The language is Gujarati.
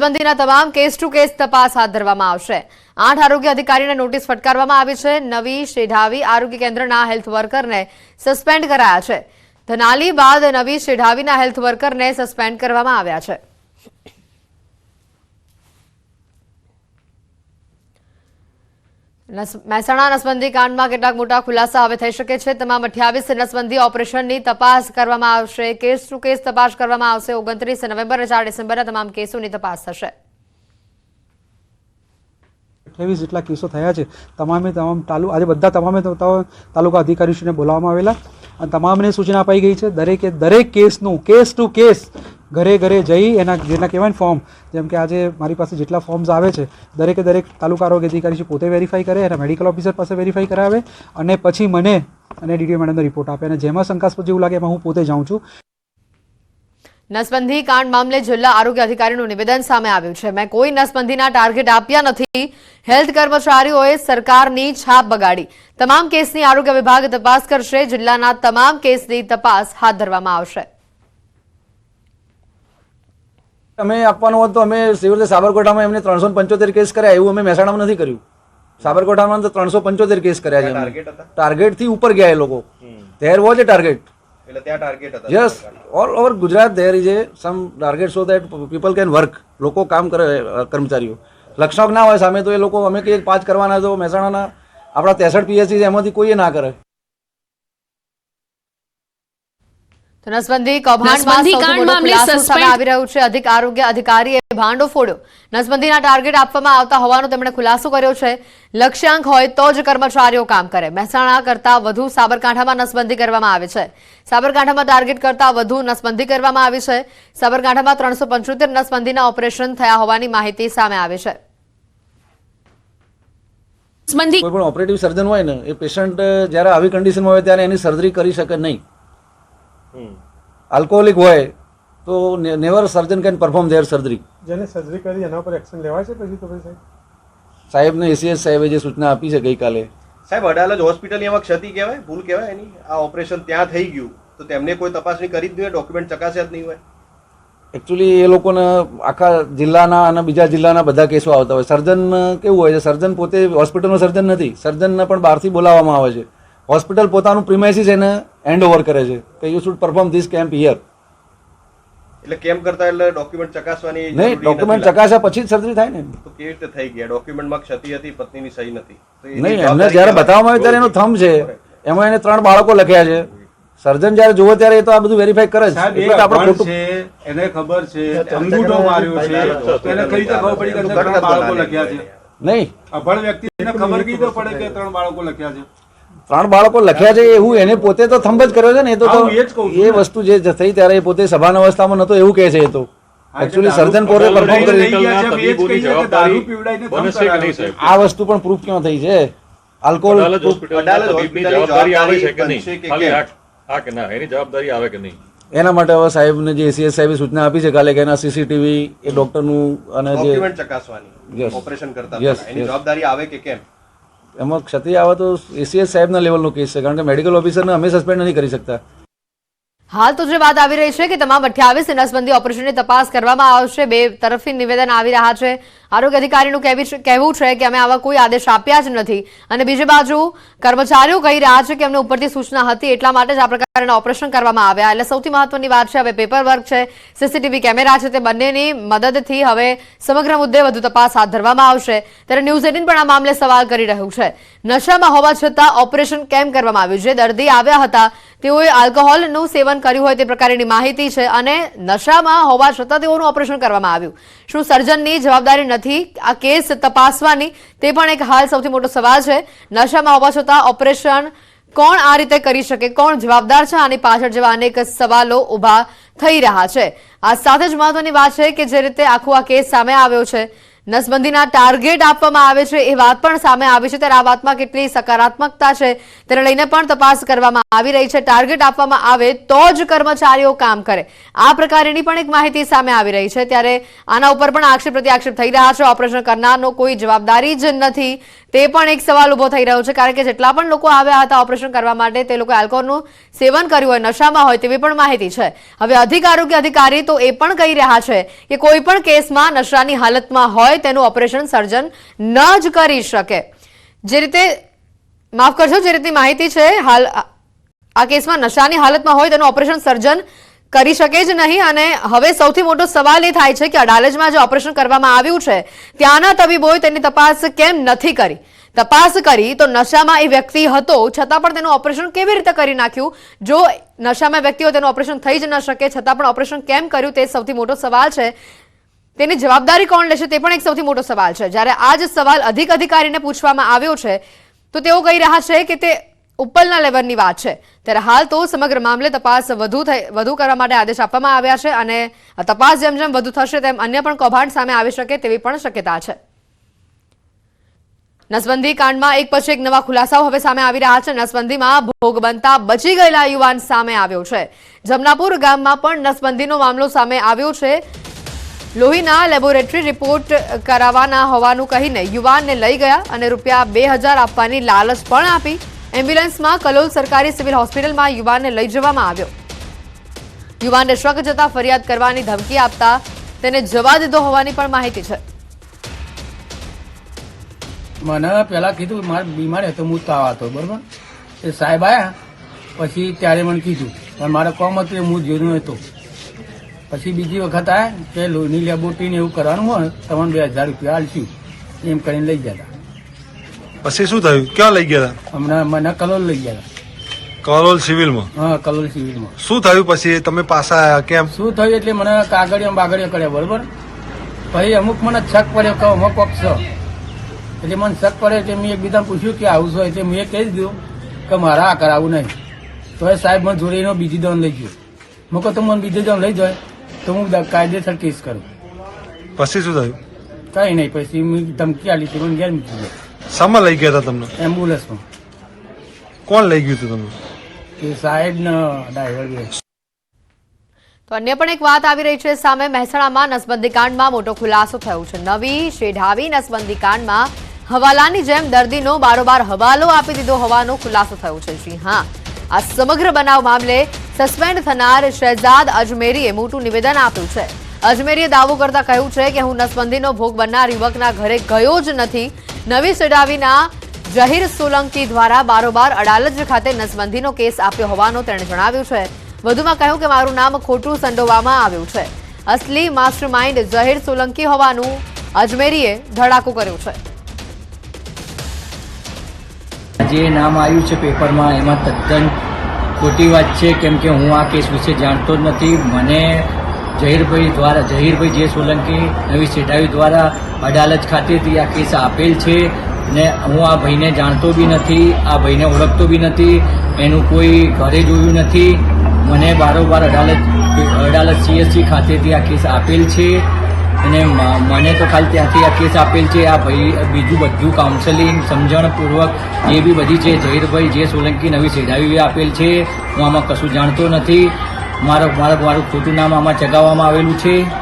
નસબંધીના તમામ કેસ ટુ કેસ તપાસ હાથ ધરવામાં આવશે. આઠ આરોગ્ય અધિકારીને નોટિસ ફટકારવામાં આવી છે. નવી શેઢાવી આરોગ્ય કેન્દ્રના હેલ્થ વર્કરને સસ્પેન્ડ કરાયા છે. ધનાલી બાદ નવી શેઢાવીના હેલ્થ વર્કરને સસ્પેન્ડ કરવામાં આવ્યા છે. મહેસાણા નસબંધી કાંડમાં કેટલાક મોટા ખુલાસા હવે થઈ શકે છે. તમામ અઠ્યાવીસ નસબંધી ઓપરેશનની તપાસ કરવામાં આવશે. કેસ ટુ કેસ તપાસ કરવામાં આવશે. ઓગણત્રીસ નવેમ્બર ચાર ડિસેમ્બરના તમામ કેસોની તપાસ થશે. અઠ્યાવીસ જેટલા કેસો થયા છે. તમામે તમામ તાલુ આજે બધા તમામે તાલુકા અધિકારીશ્રીને બોલાવવામાં આવેલા. અને તમામને સૂચના અપાઈ ગઈ છે. દરેકે દરેક કેસનું કેસ ટુ કેસ ઘરે ઘરે જઈ એના જેના કહેવાય ને ફોર્મ જેમ કે આજે મારી પાસે જેટલા ફોર્મ્સ આવે છે, દરેકે દરેક તાલુકા આરોગ્ય અધિકારી પોતે વેરીફાઈ કરે અને મેડિકલ ઓફિસર પાસે વેરીફાઈ કરાવે અને પછી મને અને ડીડીઓ મેડમનો રિપોર્ટ આપે. અને જેમાં શંકાસ્પદ જેવું લાગે એમાં હું પોતે જાઉં છું. નસબંધી કાંડ મામલે જિલ્લા આરોગ્ય અધિકારીનું નિવેદન સામે આવ્યું છે. મેં કોઈ નસબંધીના ટાર્ગેટ આપ્યા નથી. હેલ્થ કર્મચારીઓએ સરકારની છાપ બગાડી. તમામ કેસની આરોગ્ય વિભાગ તપાસ કરશે. જિલ્લાના તમામ કેસની તપાસ હાથ ધરવામાં આવશે. અમે આપવાનું હોત તો અમે સિવિલ સાબરકોઠામાં એમને ત્રણસો પંચોતેર કેસ કર્યા એવું અમે મહેસાણામાં નથી કર્યું. સાબરકોઠામાં તો ત્રણસો પંચોતેર કેસ કર્યા છે ટાર્ગેટ હતા? થી ઉપર ગયા એ લોકો. There was a target yes all over Gujarat there is a some target so that people can work લોકો કામ કરે કર્મચારીઓ. લક્ષણક ના હોય સામે તો એ લોકો અમે કંઈક પાંચ કરવાના તો મહેસાણાના આપણા ત્રેસઠ પીએસસી એમાંથી કોઈએ ના કરે. તો નસબંધી કૌભાંડમાં નસબંધી સૌથી કાંડ મોટો મામલે સસ્પેન્ડ- આવી રહ્યું છે. અધિક આરોગ્ય અધિકારીએ ભાંડો ફોડ્યો. નસબંધીના ટાર્ગેટ આપવામાં આવતા હોવાનો તેમણે ખુલાસો કર્યો છે. લક્ષ્યાંક હોય તો જ કર્મચારીઓ કામ કરે. મહેસાણા કરતા વધુ સાબરકાંઠામાં નસબંધી કરવામાં આવે છે. સાબરકાંઠામાં ટાર્ગેટ કરતા વધુ નસબંધી કરવામાં આવી છે. સાબરકાંઠામાં ત્રણસો પંચોતેર નસબંધીના ઓપરેશન થયા હોવાની માહિતી સામે આવી છે. કોઈ પણ ઓપરેટિવ સર્જન હોય ને એ પેશન્ટ જ્યારે આવી કન્ડિશનમાં હોય ત્યારે એની સર્જરી કરી શકે નહીં. આલ્કોહોલિક હોય તો never surgeon can perform there surgery જેને સર્જરી કરી એના પર એક્શન લેવાય છે પછી તો પછી સાહેબને એસીએસ સાહેબે જે સૂચના આપી છે ગઈકાલે. સાહેબ અડાલજ હોસ્પિટલ એમાં ક્ષતિ કહેવાય? ભૂલ કહેવાય એની? આ ઓપરેશન ત્યાં થઈ ગયું. તો તેમને કોઈ તપાસણી કરી જ નહીં ડોક્યુમેન્ટ ચકાસ્યા જ નહીં હોય? એકચ્યુઅલી એ લોકોને આખા જિલ્લાના અને બીજા જિલ્લાના બધા કેસો આવતા હોય. સર્જન કેવું હોય છે? સર્જન પોતે હોસ્પિટલનો સર્જન નથી. સર્જનને પણ બહારથી બોલાવવામાં આવે છે. હોસ્પિટલ પોતાનું પ્રિમાઇસીસ એને હેન્ડ ઓવર કરે છે કે you should perform this camp here એટલે કેમ કરતા? એટલે ડોક્યુમેન્ટ ચકાસવાની નહીં ડોક્યુમેન્ટ ચકાસ્યા પછી જ સર્જરી થાય ને. તો કેવી રીતે થઈ ગયા? ડોક્યુમેન્ટમાં ક્ષતિ હતી પત્નીની સહી નથી. નહીં એમને જ્યારે બતાવવામાં આવ્યું ત્યારે એનો થમ છે. એમાં એને ત્રણ બાળકો લખ્યા છે. સર્જન જ્યારે જુઓ ત્યારે એ તો આ બધું વેરીફાઈ કરે તો આપણે ખોટું છે એને ખબર છે અંગૂઠો માર્યો છે. એને કઈ રીતે ખબર પડી કે ત્રણ બાળકો લખ્યા છે? નહીં અભણ વ્યક્તિને ખબર કઈ રીતે પડે કે ત્રણ બાળકો લખ્યા છે? ત્રણ બાળકો લખ્યા છે એવું એને પોતે તો થંભ જ કર્યો છે ને એ તો એ. વસ્તુ જે થઈ ત્યારે એ પોતે સભાન અવસ્થામાં નતો એવું કહે છે એ તો. એકચ્યુઅલી સર્જન પોતે પરફોર્મ કરી આ વસ્તુ પણ પ્રૂફ ક્યાં થઈ છે? આલ્કોહોલ અડાલજ હોસ્પિટલના અડાલજ તબીબની હોસ્પિટલની જવાબદારી આવે છે કે નહીં? ખાલી હા હા કે ના એની જવાબદારી આવે કે નહીં? એના માટે હવે સાહેબને જે એસીએસ સાહેબે સૂચના આપી છે કાલે કે એના સીસીટીવી એ ડોક્ટરનું અને જે ચકાસવાની ઓપરેશન કરતા એની જવાબદારી આવે કે કેમ? એમાં ક્ષતિ આવે તો એસીએસ સાહેબના લેવલનો કેસ છે, કારણ કે મેડિકલ ઓફિસરને અમે સસ્પેન્ડ નથી કરી શકતા. હાલ તો જે વાત આવી રહી છે કે તમામ અઠ્યાવીસ નસબંધી ઓપરેશનની તપાસ કરવામાં આવશે, બે તરફથી નિવેદન આવી રહ્યા છે. આરોગ્ય અધિકારીનું કહેવી છે- કે અમે આવા કોઈ આદેશ આપ્યા જ નથી. અને બીજી બાજુ, કર્મચારીઓ કહી રહ્યા છે કે એમને ઉપરથી સૂચના હતી, એટલા માટે જ આ પ્રકારના ઓપરેશન કરવામાં આવ્યા. એટલે સૌથી મહત્વની વાત છે, હવે પેપર વર્ક છે સીસીટીવી કેમેરા છે, તે બંનેની મદદથી હવે સમગ્ર મુદ્દે વધુ તપાસ હાથ ધરવામાં આવશે. ત્યારે ન્યૂઝ એટીન પણ આ મામલે સવાલ કરી રહ્યું છે. નશામાં હોવા છતાં ઓપરેશન કેમ કરવામાં આવ્યું? જે દર્દી આવ્યા હતા, તેઓએ આલ્કોહોલનું સેવન કર્યું હોય તે પ્રકારની માહિતી છે અને નશામાં હોવા છતાં તેઓનું ઓપરેશન કરવામાં આવ્યું. શું સર્જનની જવાબદારી નથી? આ કેસ તપાસવાની તે પણ એક હાલ સૌથી મોટો સવાલ છે. નશામાં હોવા છતાં ઓપરેશન કોણ આ રીતે કરી શકે? કોણ જવાબદાર છે? આની પાછળ જેવા અનેક સવાલો ઊભા થઈ રહ્યા છે. આ સાથે જ મહત્વની વાત છે કે જે રીતે આખો આ કેસ સામે આવ્યો છે. નસબંધીના ટાર્ગેટ આપવામાં આવે છે એ વાત પણ સામે આવી છે. ત્યારે આ વાતમાં કેટલી સકારાત્મકતા છે તેને લઈને પણ તપાસ કરવામાં આવી રહી છે. ટાર્ગેટ આપવામાં આવે તો જ કર્મચારીઓ કામ કરે. આ પ્રકારની પણ એક માહિતી સામે આવી રહી છે. ત્યારે આના ઉપર પણ આક્ષેપ પ્રત્યાક્ષેપ થઈ રહ્યા છે. ઓપરેશન કરનારનો કોઈ જવાબદારી જ નથી. તે પણ એક સવાલ ઊભો થઈ રહ્યો છે. કારણ કે જેટલા પણ લોકો આવ્યા હતા ઓપરેશન કરવા માટે તે લોકો આલ્કોહોલનું સેવન કર્યું હોય, નશામાં હોય તેવી પણ માહિતી છે. હવે અધિક આરોગ્ય અધિકારી તો એ પણ કહી રહ્યા છે કે કોઈ પણ કેસમાં નશાની હાલતમાં હોય તેનું ઓપરેશન સર્જન ન જ કરી શકે. જે રીતે, માફ કરશો જે રીતની માહિતી છે, હાલ આ કેસમાં નશાની હાલતમાં હોય તેનું ઓપરેશન સર્જન કરી શકે જ નહીં અને હવે સૌથી મોટો સવાલ એ થાય છે કે અડાલજમાં જે ઓપરેશન કરવામાં આવ્યું છે, ત્યાંના તબીબોએ તેની તપાસ કેમ નથી કરી? તપાસ કરી તો નશામાં એ વ્યક્તિ હતો, છતાં પણ તેનું ઓપરેશન કેવી રીતે કરી નાખ્યું? જો નશામાં વ્યક્તિ હોય તેનું ઓપરેશન થઈ જ ન શકે, છતાં પણ ઓપરેશન કેમ કર્યું તે સૌથી મોટો સવાલ છે. તેની જવાબદારી કોણ લેશે તે પણ એક સૌથી મોટો સવાલ છે. જ્યારે આ જ સવાલ અધિક અધિકારીને પૂછવામાં આવ્યો છે, તો તેઓ કહી રહ્યા છે કે તે ઉપરના લેવલની વાત છે. ત્યારે હાલ તો સમગ્ર મામલે તપાસ વધુ થઈ, વધુ કરવા માટે આદેશ આપવામાં આવ્યા છે અને તપાસ જેમ જેમ વધુ થશે તેમ અન્ય પણ કૌભાંડ સામે આવી શકે તેવી પણ શક્યતા છે. નસબંધી કાંડમાં એક પછી એક નવા ખુલાસાઓ હવે સામે આવી રહ્યા છે. નસબંધીમાં ભોગ બનતા બચી ગયેલા યુવાન સામે આવ્યો છે. જમનાપુર ગામમાં પણ નસબંધીનો મામલો સામે આવ્યો છે. લોહીના લેબોરેટરી રિપોર્ટ કરાવવાના હોવાનું કહીને યુવાનને લઈ ગયા અને રૂપિયા બે હજાર આપવાની લાલચ પણ આપી. એમ્બ્યુલન્સમાં કલોલ સરકારી સિવિલ હોસ્પિટલમાં યુવાનને લઈ જવામાં આવ્યો. યુવાનને શક જતા ફરિયાદ કરવાની ધમકી આપતા તેને જવા દીધો હોવાની પણ માહિતી છે. મને પહેલા કીધું, મારે બીમાર હતો હું તાવ હતો બરોબર? એ સાહેબ આવ્યા પછી ત્યારે મને કીધું, પણ મારે કોમ હતું હું જોયું હતો પછી બીજી વખત આ કે લોહીની લેબોરેટરીને એવું કરવાનું હોય તમને બે હજાર રૂપિયા આલશું. એમ કરીને લઈ ગયા હતા. પછી શું થયું? ક્યાં લઈ ગયા હતા? હમણાં મને કલોલ લઈ ગયા હતા. કરોલ સિવિલમાં? હા કલોલ સિવિલમાં. શું થયું પછી? તમે પાછા આયા કેમ? શું થયું એટલે મને કાગળિયા બાગળિયા કર્યા બરોબર? પછી અમુક મને શક પડ્યો કે અમુક કોક છે એટલે મને શક પડે એટલે મેં એકબીજા પૂછ્યું કે આવું છે એટલે મેં કહી દીધું કે મારા આ કરાવવું નહીં. તો એ સાહેબ મને જોડે એનો બીજી દોન લઈ ગયો. મૂકો તો મને બીજી દોન લઈ જાય તો હું કાયદેસર કેસ કરું. પછી શું થયું? કઈ નહીં પછી મેં ધમકી આલી હતી મને ઘેર મૂકી ગયો. શામાં લઈ ગયા હતા તમને? એમ્બ્યુલન્સમાં. કોણ લઈ ગયું હતું તમને? એ સાહેબ ને ડ્રાઈવર તો અન્ય પણ એક વાત આવી રહી છે સામે. મહેસાણામાં નસબંધી કાંડમાં મોટો ખુલાસો થયો છે. નવી શેઢાવી નસબંધી કાંડમાં હવાલાની જેમ દર્દીનો બારોબાર હવાલો આપી દીધો હોવાનો ખુલાસો થયો છે. જી હા. આ સમગ્ર બનાવ મામલે સસ્પેન્ડ થનાર શહેજાદ અજમેરીએ મોટું નિવેદન આપ્યું છે. અજમેરીએ દાવો કરતા કહ્યું છે કે હું નસબંધીનો ભોગ બનનાર યુવકના ઘરે ગયો જ નથી. નવી શેઢાવીના જહીર સોલંકી દ્વારા બારોબાર અડાલજ ખાતે નસબંધીનો કેસ આપ્યો હોવાનું તેણે જણાવ્યું છે. વધુમાં કહ્યું કે મારું નામ ખોટું સંડોવામાં આવ્યું છે. અસલી માસ્ટરમાઇન્ડ જહીર સોલંકી હોવાનું અજમેરીએ ધડાકો કર્યો છે. જે નામ આવ્યું છે પેપરમાં, એમાં તદ્દન ખોટી વાત છે, કેમ કે હું આ કેસ વિશે જાણતો જ નથી. મને જહીરભાઈ દ્વારા, જહીરભાઈ જે સોલંકી, નવી સેઠાવી દ્વારા અડાલજ ખાતેથી આ કેસ આપેલ છે ને હું આ ભાઈને જાણતો બી નથી, આ ભાઈને ઓળખતો બી નથી, એનું કોઈ ઘરે જોયું નથી. મને બારોબાર અડાલજ અડાલજ સીએસસી ખાતેથી આ કેસ આપેલ છે. અને મને તો ખાલી ત્યાંથી આ કેસ આપેલ છે, આ ભાઈ, બીજું બધું કાઉન્સેલિંગ સમજણપૂર્વક એ બી બધી છે. જહીરભાઈ જે સોલંકી નવી સેઢાવી આપેલ છે, હું આમાં કશું જાણતો નથી. મારો, મારું મારું ખોટું નામ આમાં ચગાવવામાં આવેલું છે.